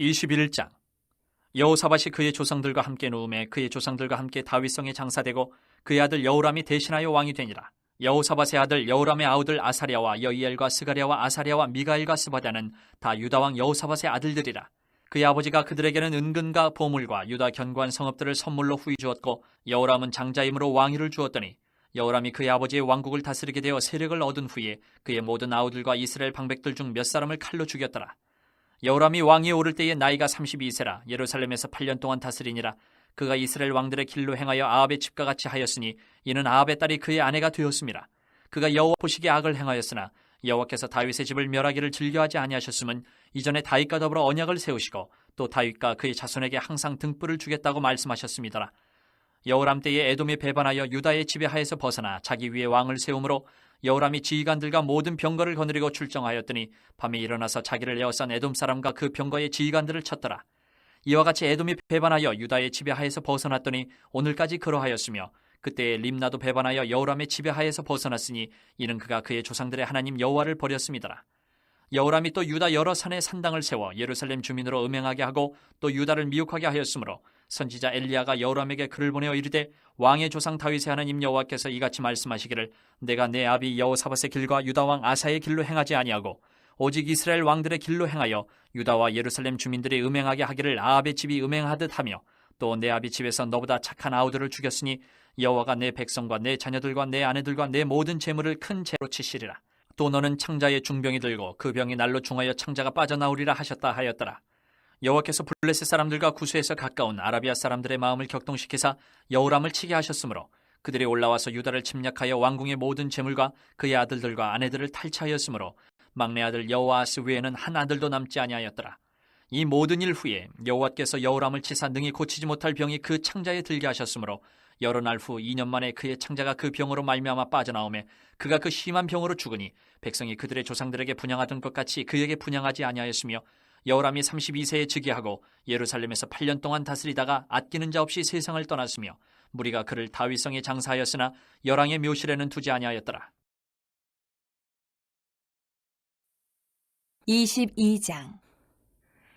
21장 여호사밧이 그의 조상들과 함께 누움에 그의 조상들과 함께 다윗성에 장사되고 그의 아들 여호람이 대신하여 왕이 되니라. 여호사밧의 아들 여호람의 아우들 아사랴와 여이엘과 스가랴와 아사랴와 미가엘과 스바다는 다 유다 왕 여호사밧의 아들들이라. 그의 아버지가 그들에게는 은근과 보물과 유다 견고한 성읍들을 선물로 후이 주었고 여호람은 장자임으로 왕위를 주었더니 여호람이 그의 아버지의 왕국을 다스리게 되어 세력을 얻은 후에 그의 모든 아우들과 이스라엘 방백들 중 몇 사람을 칼로 죽였더라. 여호람이 왕위에 오를 때에 나이가 32세라 예루살렘에서 8년 동안 다스리니라 그가 이스라엘 왕들의 길로 행하여 아합의 집과 같이 하였으니 이는 아합의 딸이 그의 아내가 되었습니다. 그가 여호와 보시기에 악을 행하였으나 여호와께서 다윗의 집을 멸하기를 즐겨하지 아니하셨음은 이전에 다윗과 더불어 언약을 세우시고 또 다윗과 그의 자손에게 항상 등불을 주겠다고 말씀하셨습니다. 여호람 때에 에돔이 배반하여 유다의 지배하에서 벗어나 자기 위에 왕을 세우므로 여호람이 지휘관들과 모든 병거를 거느리고 출정하였더니 밤에 일어나서 자기를 에워싼 에돔 사람과 그 병거의 지휘관들을 쳤더라. 이와 같이 에돔이 배반하여 유다의 지배하에서 벗어났더니 오늘까지 그러하였으며 그때에 림나도 배반하여 여호람의 지배하에서 벗어났으니 이는 그가 그의 조상들의 하나님 여호와를 버렸습니다. 여호람이 또 유다 여러 산에 산당을 세워 예루살렘 주민으로 음행하게 하고 또 유다를 미혹하게 하였으므로 선지자 엘리야가 여호람에게 글을 보내어 이르되 왕의 조상 다윗의 하나님 여호와께서 이같이 말씀하시기를 내가 내 아비 여호사밧의 길과 유다 왕 아사의 길로 행하지 아니하고 오직 이스라엘 왕들의 길로 행하여 유다와 예루살렘 주민들이 음행하게 하기를 아합의 집이 음행하듯 하며 또 내 아비 집에서 너보다 착한 아우들을 죽였으니 여호와가 내 백성과 내 자녀들과 내 아내들과 내 모든 재물을 큰 재로 치시리라. 또 너는 창자의 중병이 들고 그 병이 날로 중하여 창자가 빠져나오리라 하셨다 하였더라 여호와께서 블레셋 사람들과 구수에서 가까운 아라비아 사람들의 마음을 격동시키사 여호람을 치게 하셨으므로 그들이 올라와서 유다를 침략하여 왕궁의 모든 재물과 그의 아들들과 아내들을 탈취하였으므로 막내 아들 여호아스 외에는 한 아들도 남지 아니하였더라. 이 모든 일 후에 여호와께서 여호람을 치사 능히 고치지 못할 병이 그 창자에 들게 하셨으므로 여러 날 후 2년 만에 그의 창자가 그 병으로 말미암아 빠져나오매 그가 그 심한 병으로 죽으니 백성이 그들의 조상들에게 분양하던 것 같이 그에게 분양하지 아니하였으며 여호람이 32세에 즉위하고 예루살렘에서 8년 동안 다스리다가 아끼는 자 없이 세상을 떠났으며 무리가 그를 다윗성에 장사하였으나 열왕의 묘실에는 두지 아니하였더라. 22장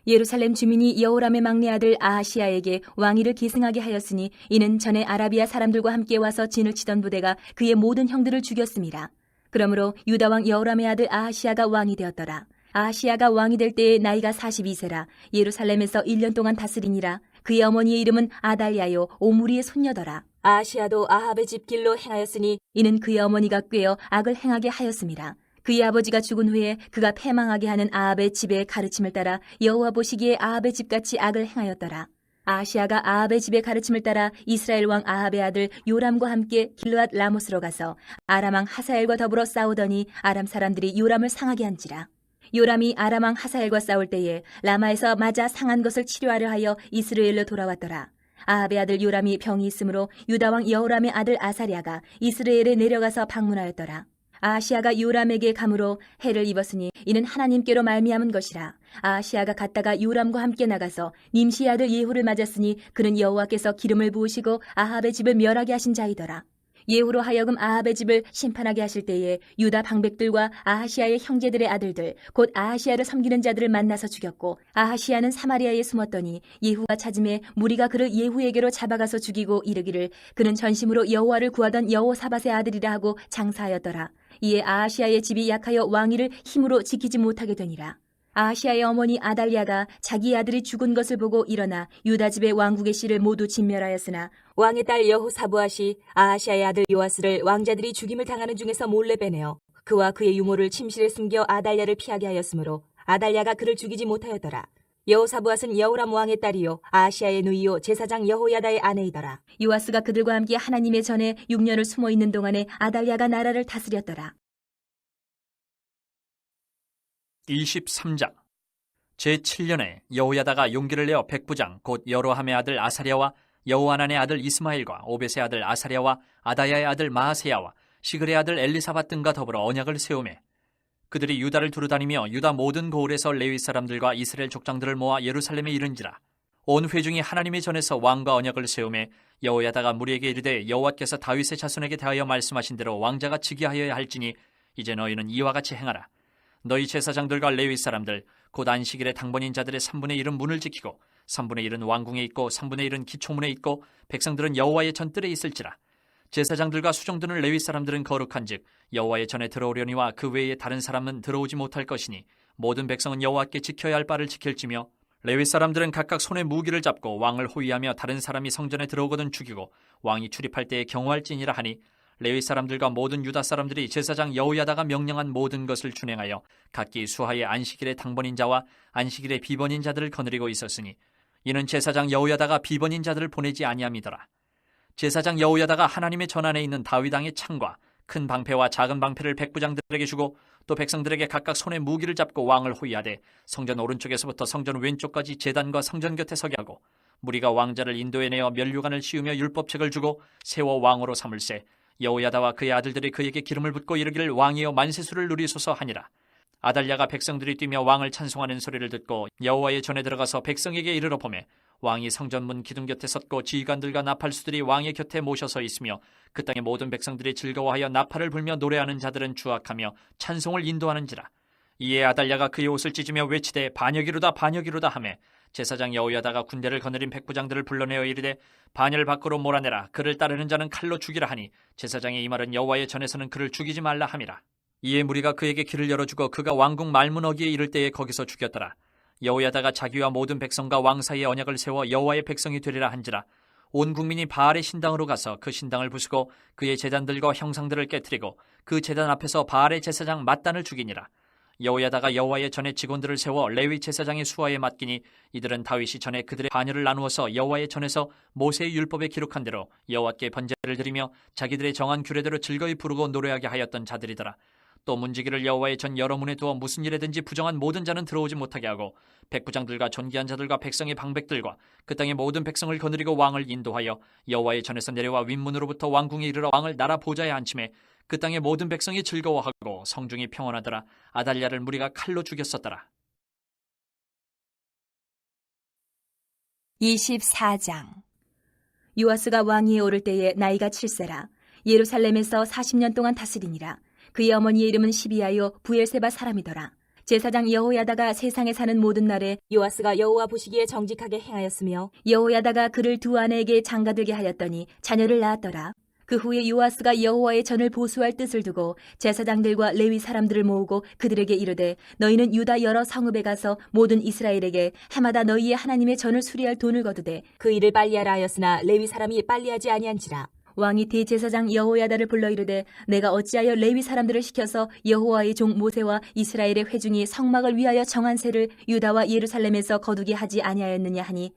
예루살렘 주민이 여호람의 막내 아들 아하시아에게 왕위를 계승하게 하였으니 이는 전에 아라비아 사람들과 함께 와서 진을 치던 부대가 그의 모든 형들을 죽였습니다. 그러므로 유다 왕 여호람의 아들 아하시아가 왕이 되었더라. 아하시아가 왕이 될 때에 나이가 42세라 예루살렘에서 1년 동안 다스리니라. 그의 어머니의 이름은 아달리아요 오므리의 손녀더라. 아하시아도 아합의 집 길로 행하였으니 이는 그의 어머니가 꾀어 악을 행하게 하였습니다. 그의 아버지가 죽은 후에 그가 패망하게 하는 아합의 집의 가르침을 따라 여호와 보시기에 아합의 집같이 악을 행하였더라. 아시아가 아합의 집의 가르침을 따라 이스라엘 왕 아합의 아들 요람과 함께 길르앗 라모스로 가서 아람 왕 하사엘과 더불어 싸우더니 아람 사람들이 요람을 상하게 한지라. 요람이 아람 왕 하사엘과 싸울 때에 라마에서 맞아 상한 것을 치료하려 하여 이스라엘로 돌아왔더라. 아합의 아들 요람이 병이 있으므로 유다 왕 여호람의 아들 아사랴가 이스라엘에 내려가서 방문하였더라. 아시아가 요람에게 감으로 해를 입었으니 이는 하나님께로 말미암은 것이라. 아시아가 갔다가 요람과 함께 나가서 님시 아들 예후를 맞았으니 그는 여호와께서 기름을 부으시고 아합의 집을 멸하게 하신 자이더라. 예후로 하여금 아합의 집을 심판하게 하실 때에 유다 방백들과 아하시아의 형제들의 아들들 곧 아하시아를 섬기는 자들을 만나서 죽였고 아하시아는 사마리아에 숨었더니 예후가 찾음에 무리가 그를 예후에게로 잡아가서 죽이고 이르기를 그는 전심으로 여호와를 구하던 여호사밧의 아들이라 하고 장사하였더라. 이에 아하시아의 집이 약하여 왕위를 힘으로 지키지 못하게 되니라. 아하시아의 어머니 아달리아가 자기 아들이 죽은 것을 보고 일어나 유다 집의 왕국의 씨를 모두 진멸하였으나 왕의 딸 여호사부아시 아하시아의 아들 요아스를 왕자들이 죽임을 당하는 중에서 몰래 빼내어 그와 그의 유모를 침실에 숨겨 아달랴를 피하게 하였으므로 아달랴가 그를 죽이지 못하였더라. 여호사부앗은 여호람 왕의 딸이요 아시아의 누이요 제사장 여호야다의 아내이더라. 요아스가 그들과 함께 하나님의 전에 6년을 숨어 있는 동안에 아달랴가 나라를 다스렸더라. 23장 제7년에 여호야다가 용기를 내어 백부장 곧 여로함의 아들 아사랴와 여호아난의 아들 이스마일과 오벳의 아들 아사랴와 아다야의 아들 마하세야와 시그의 아들 엘리사밧 등과 더불어 언약을 세우매 그들이 유다를 두루다니며 유다 모든 고을에서 레위 사람들과 이스라엘 족장들을 모아 예루살렘에 이른지라. 온 회중이 하나님의 전에서 왕과 언약을 세우매 여호야다가 무리에게 이르되 여호와께서 다윗의 자손에게 대하여 말씀하신 대로 왕자가 즉위하여야 할지니 이제 너희는 이와 같이 행하라. 너희 제사장들과 레위 사람들 곧 안식일에 당번인 자들의 3분의 1은 문을 지키고 3분의 1은 왕궁에 있고 3분의 1은 기초문에 있고 백성들은 여호와의 전뜰에 있을지라. 제사장들과 수종드는 레위 사람들은 거룩한즉 여호와의 전에 들어오려니와 그 외에 다른 사람은 들어오지 못할 것이니 모든 백성은 여호와께 지켜야 할 바를 지킬지며 레위 사람들은 각각 손에 무기를 잡고 왕을 호위하며 다른 사람이 성전에 들어오거든 죽이고 왕이 출입할 때에 경호할지니라 하니 레위 사람들과 모든 유다 사람들이 제사장 여호야다가 명령한 모든 것을 준행하여 각기 수하의 안식일의 당번인 자와 안식일의 비번인 자들을 거느리고 있었으니 이는 제사장 여호야다가 비번인 자들을 보내지 아니함이더라. 제사장 여호야다가 하나님의 전안에 있는 다윗왕의 창과 큰 방패와 작은 방패를 백부장들에게 주고 또 백성들에게 각각 손에 무기를 잡고 왕을 호위하되 성전 오른쪽에서부터 성전 왼쪽까지 제단과 성전 곁에 서게 하고 무리가 왕자를 인도해내어 면류관을 씌우며 율법책을 주고 세워 왕으로 삼을세 여호야다와 그의 아들들이 그에게 기름을 붓고 이르기를 왕이여 만세수를 누리소서 하니라 아달랴가 백성들이 뛰며 왕을 찬송하는 소리를 듣고 여호와의 전에 들어가서 백성에게 이르러 보매 왕이 성전문 기둥 곁에 섰고 지휘관들과 나팔수들이 왕의 곁에 모셔서 있으며 그 땅의 모든 백성들이 즐거워하여 나팔을 불며 노래하는 자들은 주악하며 찬송을 인도하는지라. 이에 아달랴가 그의 옷을 찢으며 외치되 반역이로다 반역이로다 하매 제사장 여호야다가 군대를 거느린 백부장들을 불러내어 이르되 반열 밖으로 몰아내라. 그를 따르는 자는 칼로 죽이라 하니 제사장의 이 말은 여호와의 전에서는 그를 죽이지 말라 함이라 이에 무리가 그에게 길을 열어주고 그가 왕궁 말문 어기에 이를 때에 거기서 죽였더라. 여호야다가 자기와 모든 백성과 왕 사이에 언약을 세워 여호와의 백성이 되리라 한지라. 온 국민이 바알의 신당으로 가서 그 신당을 부수고 그의 제단들과 형상들을 깨뜨리고 그 제단 앞에서 바알의 제사장 mat단을 죽이니라. 여호야다가 여호와의 전에 직원들을 세워 레위 제사장의 수하에 맡기니 이들은 다윗이 전에 그들의 반열을 나누어서 여호와의 전에서 모세의 율법에 기록한 대로 여호와께 번제를 드리며 자기들의 정한 규례대로 즐거이 부르고 노래하게 하였던 자들이더라 또 문지기를 여호와의 전 여러 문에 두어 무슨 일에든지 부정한 모든 자는 들어오지 못하게 하고 백부장들과 존귀한 자들과 백성의 방백들과 그 땅의 모든 백성을 거느리고 왕을 인도하여 여호와의 전에서 내려와 윗문으로부터 왕궁에 이르러 왕을 나라 보좌에 앉힘에 그 땅의 모든 백성이 즐거워하고 성중이 평온하더라. 아달랴를 무리가 칼로 죽였었더라. 24장. 요아스가 왕위에 오를 때에 나이가 7세라. 예루살렘에서 40년 동안 다스리니라 그의 어머니의 이름은 시비아요 부엘세바 사람이더라. 제사장 여호야다가 세상에 사는 모든 날에 요아스가 여호와 보시기에 정직하게 행하였으며 여호야다가 그를 두 아내에게 장가들게 하였더니 자녀를 낳았더라. 그 후에 요아스가 여호와의 전을 보수할 뜻을 두고 제사장들과 레위 사람들을 모으고 그들에게 이르되 너희는 유다 여러 성읍에 가서 모든 이스라엘에게 해마다 너희의 하나님의 전을 수리할 돈을 거두되 그 일을 빨리하라 하였으나 레위 사람이 빨리하지 아니한지라 왕이 대제사장 여호야다를 불러 이르되 내가 어찌하여 레위 사람들을 시켜서 여호와의 종 모세와 이스라엘의 회중이 성막을 위하여 정한 세를 유다와 예루살렘에서 거두게 하지 아니하였느냐 하니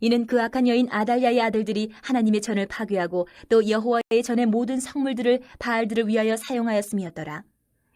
이는 그 악한 여인 아달랴의 아들들이 하나님의 전을 파괴하고 또 여호와의 전의 모든 성물들을 바알들을 위하여 사용하였음이었더라.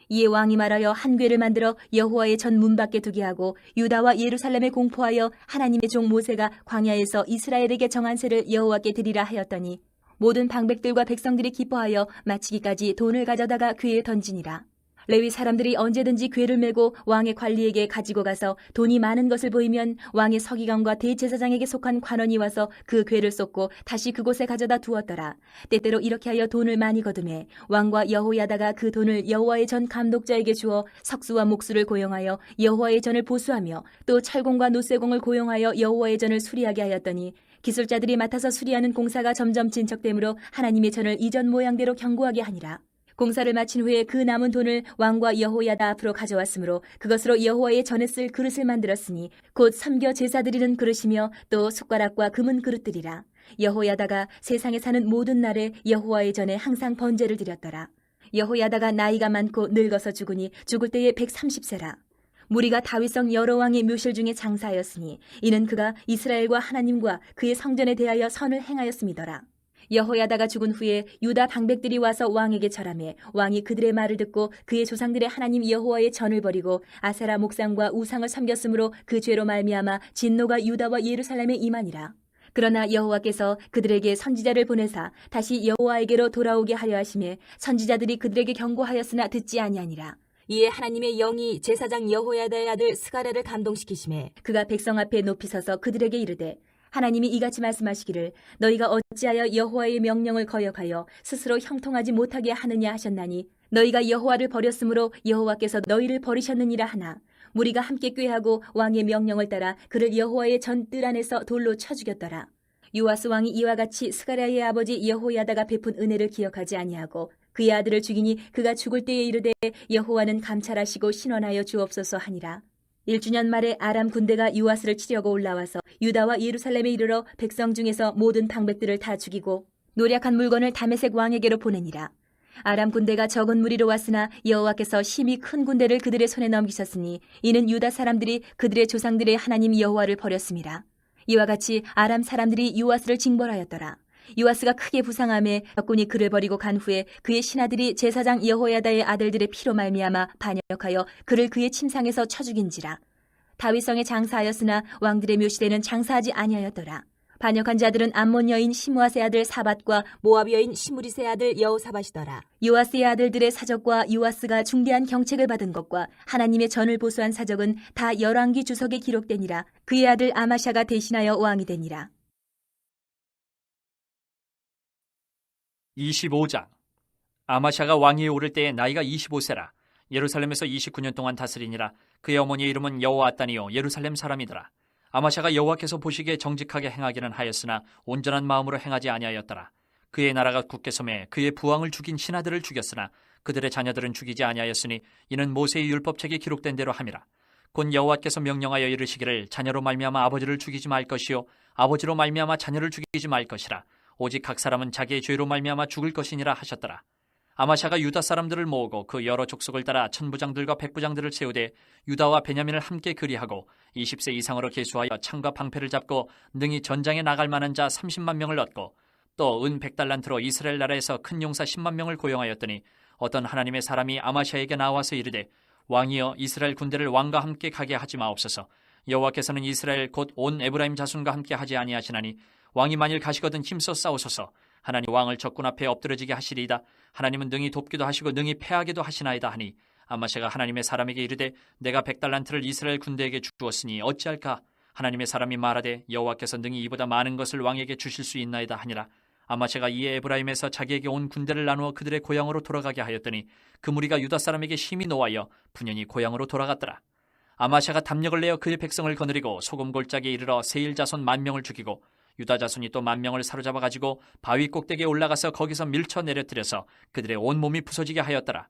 이에 왕이 말하여 한 궤를 만들어 여호와의 전 문 밖에 두게 하고 유다와 예루살렘에 공포하여 하나님의 종 모세가 광야에서 이스라엘에게 정한 세를 여호와께 드리라 하였더니 모든 방백들과 백성들이 기뻐하여 마치기까지 돈을 가져다가 궤에 던지니라. 레위 사람들이 언제든지 궤를 메고 왕의 관리에게 가지고 가서 돈이 많은 것을 보이면 왕의 서기관과 대제사장에게 속한 관원이 와서 그 궤를 쏟고 다시 그곳에 가져다 두었더라. 때때로 이렇게 하여 돈을 많이 거두매 왕과 여호야다가 그 돈을 여호와의 전 감독자에게 주어 석수와 목수를 고용하여 여호와의 전을 보수하며 또 철공과 노쇠공을 고용하여 여호와의 전을 수리하게 하였더니 기술자들이 맡아서 수리하는 공사가 점점 진척되므로 하나님의 전을 이전 모양대로 견고하게 하니라. 공사를 마친 후에 그 남은 돈을 왕과 여호야다 앞으로 가져왔으므로 그것으로 여호와의 전에 쓸 그릇을 만들었으니 곧 섬겨 제사 드리는 그릇이며 또 숟가락과 금은 그릇들이라. 여호야다가 세상에 사는 모든 날에 여호와의 전에 항상 번제를 드렸더라. 여호야다가 나이가 많고 늙어서 죽으니 죽을 때에 130세라 무리가 다윗성 여러 왕의 묘실 중에 장사하였으니 이는 그가 이스라엘과 하나님과 그의 성전에 대하여 선을 행하였음이더라 여호야다가 죽은 후에 유다 방백들이 와서 왕에게 절하매 왕이 그들의 말을 듣고 그의 조상들의 하나님 여호와의 전을 버리고 아세라 목상과 우상을 섬겼으므로 그 죄로 말미암아 진노가 유다와 예루살렘에 임하니라. 그러나 여호와께서 그들에게 선지자를 보내사 다시 여호와에게로 돌아오게 하려 하심에 선지자들이 그들에게 경고하였으나 듣지 아니하니라. 이에 하나님의 영이 제사장 여호야다의 아들 스가랴를 감동시키심에 그가 백성 앞에 높이 서서 그들에게 이르되 하나님이 이같이 말씀하시기를 너희가 어찌하여 여호와의 명령을 거역하여 스스로 형통하지 못하게 하느냐 하셨나니 너희가 여호와를 버렸으므로 여호와께서 너희를 버리셨느니라 하나 무리가 함께 꾀하고 왕의 명령을 따라 그를 여호와의 전뜰 안에서 돌로 쳐 죽였더라. 요아스 왕이 이와 같이 스가랴의 아버지 여호야다가 베푼 은혜를 기억하지 아니하고 그의 아들을 죽이니 그가 죽을 때에 이르되 여호와는 감찰하시고 신원하여 주옵소서 하니라. 1주년 말에 아람 군대가 요아스를 치려고 올라와서 유다와 예루살렘에 이르러 백성 중에서 모든 방백들을 다 죽이고 노력한 물건을 다메색 왕에게로 보내니라. 아람 군대가 적은 무리로 왔으나 여호와께서 심히 큰 군대를 그들의 손에 넘기셨으니 이는 유다 사람들이 그들의 조상들의 하나님 여호와를 버렸습니다. 이와 같이 아람 사람들이 요아스를 징벌하였더라. 요아스가 크게 부상함에 적군이 그를 버리고 간 후에 그의 신하들이 제사장 여호야다의 아들들의 피로 말미암아 반역하여 그를 그의 침상에서 쳐 죽인지라. 다윗성에 장사하였으나 왕들의 묘실에는 장사하지 아니하였더라. 반역한 자들은 암몬 여인 시므아세 아들 사밧과 모압 여인 시무리세 아들 여호사밧이더라. 요아스의 아들들의 사적과 요아스가 중대한 경책을 받은 것과 하나님의 전을 보수한 사적은 다 열왕기 주석에 기록되니라. 그의 아들 아마샤가 대신하여 왕이 되니라. 25장. 아마샤가 왕위에 오를 때에 나이가 25세라. 예루살렘에서 29년 동안 다스리니라. 그의 어머니의 이름은 여호아따니요 예루살렘 사람이더라. 아마샤가 여호와께서 보시기에 정직하게 행하기는 하였으나 온전한 마음으로 행하지 아니하였더라. 그의 나라가 굳게 섬에 그의 부왕을 죽인 신하들을 죽였으나 그들의 자녀들은 죽이지 아니하였으니 이는 모세의 율법책에 기록된 대로 함이라. 곧 여호와께서 명령하여 이르시기를 자녀로 말미암아 아버지를 죽이지 말 것이요 아버지로 말미암아 자녀를 죽이지 말 것이라 오직 각 사람은 자기의 죄로 말미암아 죽을 것이니라 하셨더라. 아마샤가 유다 사람들을 모으고 그 여러 족속을 따라 천부장들과 백부장들을 세우되 유다와 베냐민을 함께 그리하고 20세 이상으로 계수하여 창과 방패를 잡고 능히 전장에 나갈 만한 자 30만 명을 얻고 또 은 100달란트로 이스라엘 나라에서 큰 용사 10만 명을 고용하였더니 어떤 하나님의 사람이 아마샤에게 나와서 이르되 왕이여 이스라엘 군대를 왕과 함께 가게 하지 마옵소서 여호와께서는 이스라엘 곧 온 에브라임 자손과 함께 하지 아니하시나니 왕이 만일 가시거든 힘써 싸우소서. 하나님 왕을 적군 앞에 엎드러지게 하시리이다. 하나님은 능히 돕기도 하시고 능히 패하기도 하시나이다 하니 아마샤가 하나님의 사람에게 이르되 내가 백달란트를 이스라엘 군대에게 주었으니 어찌할까? 하나님의 사람이 말하되 여호와께서 능히 이보다 많은 것을 왕에게 주실 수 있나이다 하니라. 아마샤가 이에 에브라임에서 자기에게 온 군대를 나누어 그들의 고향으로 돌아가게 하였더니 그 무리가 유다 사람에게 심히 노하여 분연히 고향으로 돌아갔더라. 아마샤가 담력을 내어 그의 백성을 거느리고 소금 골짜기에 이르러 세일 자손 만 명을 죽이고 유다 자손이 또 만 명을 사로잡아 가지고 바위 꼭대기에 올라가서 거기서 밀쳐 내려뜨려서 그들의 온 몸이 부서지게 하였더라.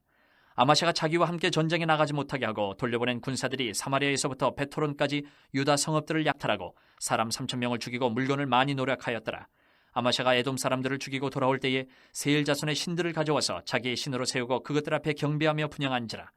아마샤가 자기와 함께 전쟁에 나가지 못하게 하고 돌려보낸 군사들이 사마리아에서부터 베토론까지 유다 성읍들을 약탈하고 사람 3천 명을 죽이고 물건을 많이 노력하였더라. 아마샤가 에돔 사람들을 죽이고 돌아올 때에 세일 자손의 신들을 가져와서 자기의 신으로 세우고 그것들 앞에 경배하며 분양한지라.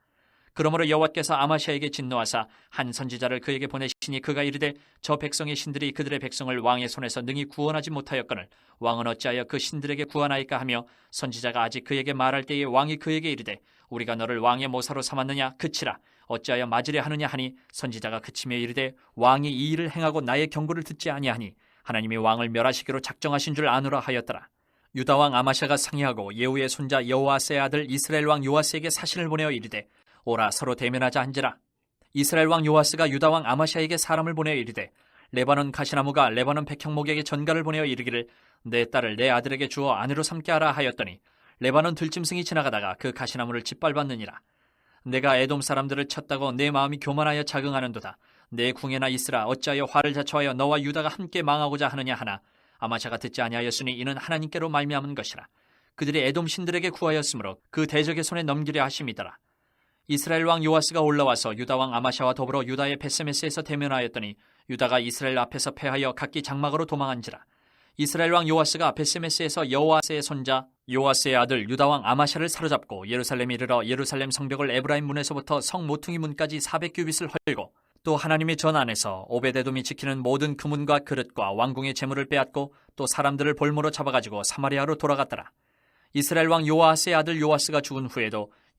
그러므로 여호와께서 아마샤에게 진노하사 한 선지자를 그에게 보내시니 그가 이르되 저 백성의 신들이 그들의 백성을 왕의 손에서 능히 구원하지 못하였거늘 왕은 어찌하여 그 신들에게 구원하일까 하며 선지자가 아직 그에게 말할 때에 왕이 그에게 이르되 우리가 너를 왕의 모사로 삼았느냐 그치라 어찌하여 맞으려 하느냐 하니 선지자가 그치며 이르되 왕이 이 일을 행하고 나의 경고를 듣지 아니하니 하나님이 왕을 멸하시기로 작정하신 줄 아노라 하였더라. 유다 왕 아마샤가 상의하고 예후의 손자 여호아스의 아들 이스라엘 왕 요아스에게 사신을 보내어 이르되 오라 서로 대면하자 한지라. 이스라엘 왕 요아스가 유다 왕 아마샤에게 사람을 보내어 이르되 레바논 가시나무가 레바논 백향목에게 전가를 보내어 이르기를 내 딸을 내 아들에게 주어 아내로 삼게 하라 하였더니 레바논 들짐승이 지나가다가 그 가시나무를 짓밟았느니라. 내가 에돔 사람들을 쳤다고 내 마음이 교만하여 자긍하는도다. 내 궁에나 있으라. 어찌하여 화를 자초하여 너와 유다가 함께 망하고자 하느냐 하나. 아마샤가 듣지 아니하였으니 이는 하나님께로 말미암은 것이라. 그들이 에돔 신들에게 구하였으므로 그 대적의 손에 넘기려 하심이더라 이스라엘 왕 요아스가 올라와서 유다 왕 아마샤와 더불어 유다의 베세메스에서 대면하였더니 유다가 이스라엘 앞에서 패하여 각기 장막으로 도망한지라. 이스라엘 왕 요아스가 베세메스에서 여호아스의 손자 요아스의 아들 유다 왕 아마샤를 사로잡고 예루살렘에 이르러 예루살렘 성벽을 에브라임 문에서부터 성 모퉁이 문까지 400규빗을 헐고 또 하나님의 전 안에서 오베데돔이 지키는 모든 금문과 그릇과 왕궁의 재물을 빼앗고 또 사람들을 볼모로 잡아가지고 사마리아로 돌아갔더라. 이스라엘 왕 요아스의 아들 요아스가 죽은 후에도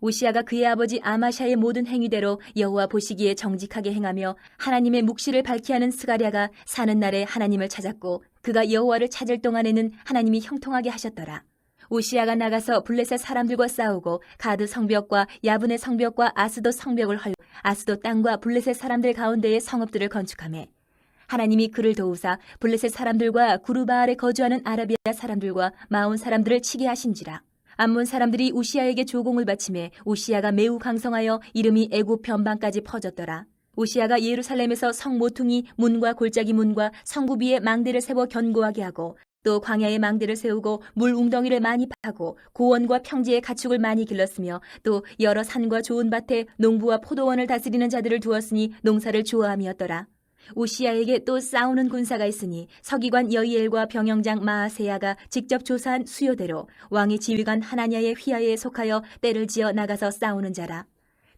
오시아가 그의 아버지 아마샤의 모든 행위대로 여호와 보시기에 정직하게 행하며 하나님의 묵시를 밝히 하는 스가랴가 사는 날에 하나님을 찾았고 그가 여호와를 찾을 동안에는 하나님이 형통하게 하셨더라. 오시아가 나가서 블레셋 사람들과 싸우고 가드 성벽과 야분의 성벽과 아스도 성벽을 헐 아스도 땅과 블레셋 사람들 가운데에 성읍들을 건축하매 하나님이 그를 도우사 블레셋 사람들과 구르바알에 거주하는 아라비아 사람들과 마온 사람들을 치게 하신지라 암몬 사람들이 우시아에게 조공을 바치매 우시아가 매우 강성하여 이름이 애굽 변방까지 퍼졌더라 우시아가 예루살렘에서 성 모퉁이 문과 골짜기 문과 성구비에 망대를 세워 견고하게 하고 또 광야에 망대를 세우고 물 웅덩이를 많이 파고 고원과 평지에 가축을 많이 길렀으며 또 여러 산과 좋은 밭에 농부와 포도원을 다스리는 자들을 두었으니 농사를 좋아함이었더라. 우시아에게 또 싸우는 군사가 있으니 서기관 여이엘과 병영장 마아세야가 직접 조사한 수요대로 왕의 지휘관 하나냐의 휘하에 속하여 때를 지어 나가서 싸우는 자라.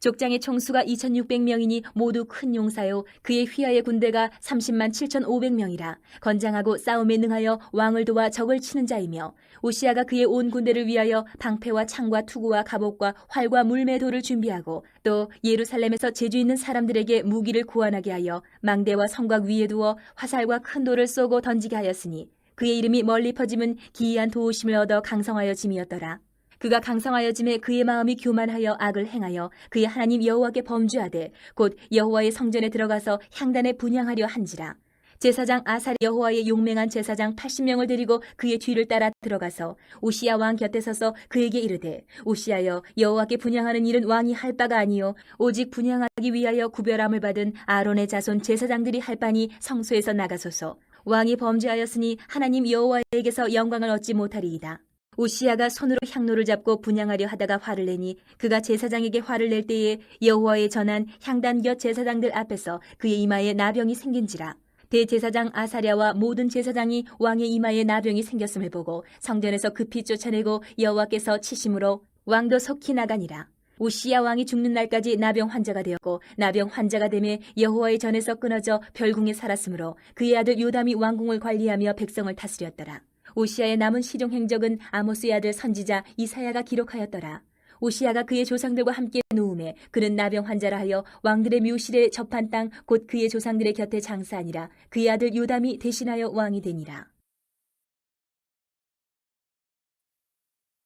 족장의 총수가 2600명이니 모두 큰 용사요 그의 휘하의 군대가 30만 7500명이라 건장하고 싸움에 능하여 왕을 도와 적을 치는 자이며 오시아가 그의 온 군대를 위하여 방패와 창과 투구와 갑옷과 활과 물매도를 준비하고 또 예루살렘에서 재주 있는 사람들에게 무기를 구원하게 하여 망대와 성곽 위에 두어 화살과 큰 돌을 쏘고 던지게 하였으니 그의 이름이 멀리 퍼짐은 기이한 도우심을 얻어 강성하여 짐이었더라. 그가 강성하여짐에 그의 마음이 교만하여 악을 행하여 그의 하나님 여호와께 범죄하되 곧 여호와의 성전에 들어가서 향단에 분양하려 한지라. 제사장 아살 여호와의 용맹한 제사장 80명을 데리고 그의 뒤를 따라 들어가서 오시아 왕 곁에 서서 그에게 이르되 오시아여 여호와께 분양하는 일은 왕이 할 바가 아니요 오직 분양하기 위하여 구별함을 받은 아론의 자손 제사장들이 할 바니 성소에서 나가소서. 왕이 범죄하였으니 하나님 여호와에게서 영광을 얻지 못하리이다 오시아가 손으로 향로를 잡고 분양하려 하다가 화를 내니 그가 제사장에게 화를 낼 때에 여호와의 전한 향단 곁 제사장들 앞에서 그의 이마에 나병이 생긴지라 대제사장 아사랴와 모든 제사장이 왕의 이마에 나병이 생겼음을 보고 성전에서 급히 쫓아내고 여호와께서 치심으로 왕도 속히 나가니라 오시야 왕이 죽는 날까지 나병 환자가 되었고 나병 환자가 되매 여호와의 전에서 끊어져 별궁에 살았으므로 그의 아들 요담이 왕궁을 관리하며 백성을 다스렸더라. 오시아의 남은 시종 행적은 아모스의 아들 선지자 이사야가 기록하였더라. 오시아가 그의 조상들과 함께 누움에 그는 나병 환자라 하여 왕들의 묘실에 접한 땅 곧 그의 조상들의 곁에 장사하니라. 그의 아들 요담이 대신하여 왕이 되니라.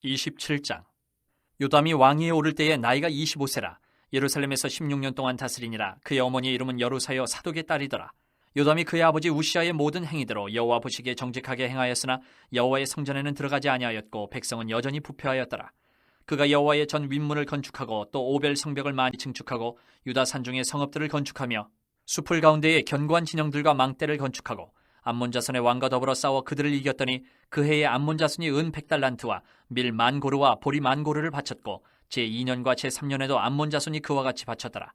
27장. 요담이 왕위에 오를 때에 나이가 25세라. 예루살렘에서 16년 동안 다스리니라. 그의 어머니의 이름은 여루사여 사독의 딸이더라 요담이 그의 아버지 우시아의 모든 행위대로 여호와 보시기에 정직하게 행하였으나 여호와의 성전에는 들어가지 아니하였고 백성은 여전히 부패하였더라 그가 여호와의 전 윗문을 건축하고 또 오벨 성벽을 많이 증축하고 유다 산중의 성읍들을 건축하며 숲을 가운데에 견고한 진영들과 망대를 건축하고 암몬 자손의 왕과 더불어 싸워 그들을 이겼더니 그 해에 암몬 자손이 은 백달란트와 밀 만고르와 보리 만고르를 바쳤고 제 2년과 제 3년에도 암몬 자손이 그와 같이 바쳤더라.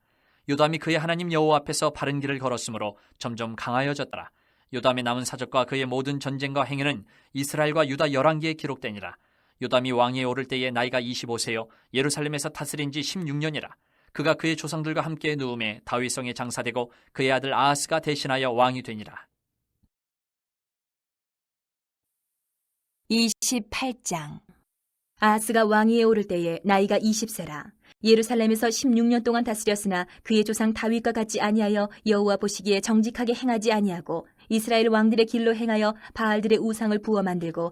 요담이 그의 하나님 여호와 앞에서 바른 길을 걸었으므로 점점 강하여졌더라. 요담의 남은 사적과 그의 모든 전쟁과 행위는 이스라엘과 유다 열왕기에 기록되니라. 요담이 왕위에 오를 때에 나이가 25세요 예루살렘에서 다스린 지 16년이라. 그가 그의 조상들과 함께 누움에 다윗성에 장사되고 그의 아들 아하스가 대신하여 왕이 되니라. 28장 아하스가 왕위에 오를 때에 나이가 20세라 예루살렘에서 16년 동안 다스렸으나 그의 조상 다윗과 같이 아니하여 여호와 보시기에 정직하게 행하지 아니하고 이스라엘 왕들의 길로 행하여 바알들의 우상을 부어 만들고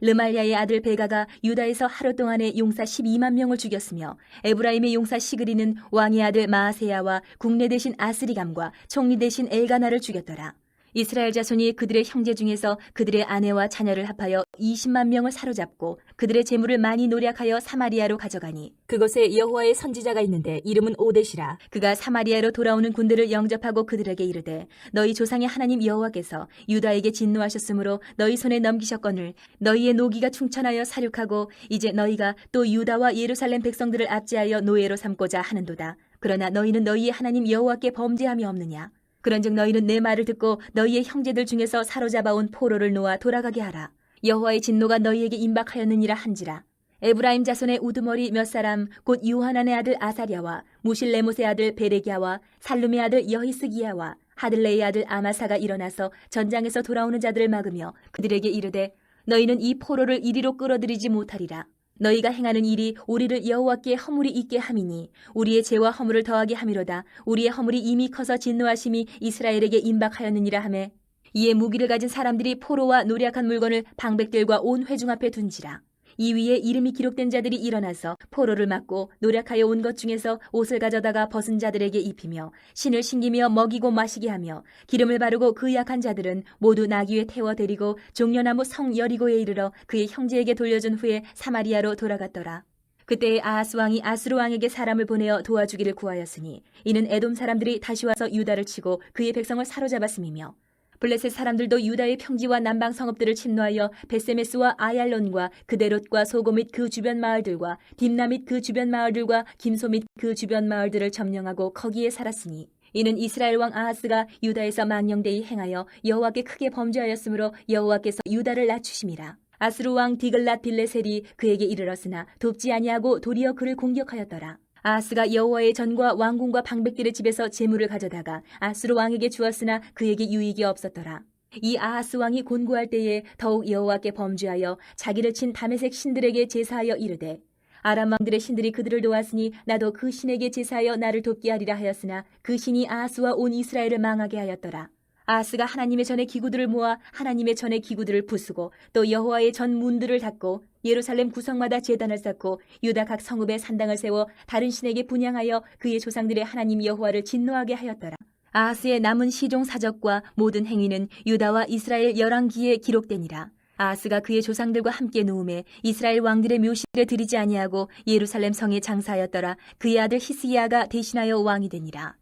르말야의 아들 베가가 유다에서 하루 동안에 용사 12만 명을 죽였으며 에브라임의 용사 시그리는 왕의 아들 마아세야와 국내 대신 아스리감과 총리 대신 엘가나를 죽였더라. 이스라엘 자손이 그들의 형제 중에서 그들의 아내와 자녀를 합하여 20만 명을 사로잡고 그들의 재물을 많이 노력하여 사마리아로 가져가니 그곳에 여호와의 선지자가 있는데 이름은 오데시라. 그가 사마리아로 돌아오는 군대를 영접하고 그들에게 이르되 너희 조상의 하나님 여호와께서 유다에게 진노하셨으므로 너희 손에 넘기셨거늘 너희의 노기가 충천하여 사륙하고 이제 너희가 또 유다와 예루살렘 백성들을 압제하여 노예로 삼고자 하는도다. 그러나 너희는 너희의 하나님 여호와께 범죄함이 없느냐 그런즉 너희는 내 말을 듣고 너희의 형제들 중에서 사로잡아온 포로를 놓아 돌아가게 하라. 여호와의 진노가 너희에게 임박하였느니라 한지라. 에브라임 자손의 우두머리 몇 사람 곧 유하난의 아들 아사랴와 무실레못의 아들 베레기야와 살룸의 아들 여히스기야와 하들레의 아들 아마사가 일어나서 전장에서 돌아오는 자들을 막으며 그들에게 이르되 너희는 이 포로를 이리로 끌어들이지 못하리라. 너희가 행하는 일이 우리를 여호와께 허물이 있게 함이니 우리의 죄와 허물을 더하게 함이로다. 우리의 허물이 이미 커서 진노하심이 이스라엘에게 임박하였느니라 하매 이에 무기를 가진 사람들이 포로와 노략한 물건을 방백들과 온 회중 앞에 둔지라. 이 위에 이름이 기록된 자들이 일어나서 포로를 맞고 노력하여 온 것 중에서 옷을 가져다가 벗은 자들에게 입히며 신을 신기며 먹이고 마시게 하며 기름을 바르고 그 약한 자들은 모두 나귀에 태워 데리고 종려나무 성 여리고에 이르러 그의 형제에게 돌려준 후에 사마리아로 돌아갔더라. 그때 아하스 왕이 아스루 왕에게 사람을 보내어 도와주기를 구하였으니 이는 에돔 사람들이 다시 와서 유다를 치고 그의 백성을 사로잡았음이며 블레셋 사람들도 유다의 평지와 남방 성읍들을 침노하여 베세메스와 아얄론과 그데롯과 소고 및 그 주변 마을들과 딥나 및 그 주변 마을들과 김소 및 그 주변 마을들을 점령하고 거기에 살았으니 이는 이스라엘 왕 아하스가 유다에서 망령되이 행하여 여호와께 크게 범죄하였으므로 여호와께서 유다를 낮추심이라. 아스루 왕 디글랏 빌레셀이 그에게 이르렀으나 돕지 아니하고 도리어 그를 공격하였더라. 아하스가 여호와의 전과 왕궁과 방백들의 집에서 재물을 가져다가 아스루 왕에게 주었으나 그에게 유익이 없었더라. 이 아하스 왕이 곤고할 때에 더욱 여호와께 범죄하여 자기를 친 다메색 신들에게 제사하여 이르되 아람 왕들의 신들이 그들을 도왔으니 나도 그 신에게 제사하여 나를 돕게 하리라 하였으나 그 신이 아하스와 온 이스라엘을 망하게 하였더라. 아하스가 하나님의 전의 기구들을 모아 하나님의 전의 기구들을 부수고 또 여호와의 전 문들을 닫고 예루살렘 구성마다 제단을 쌓고 유다 각 성읍에 산당을 세워 다른 신에게 분양하여 그의 조상들의 하나님 여호와를 진노하게 하였더라. 아하스의 남은 시종 사적과 모든 행위는 유다와 이스라엘 열왕기에 기록되니라. 아하스가 그의 조상들과 함께 누움에 이스라엘 왕들의 묘실에 들이지 아니하고 예루살렘 성에 장사하였더라. 그의 아들 히스기야가 대신하여 왕이 되니라.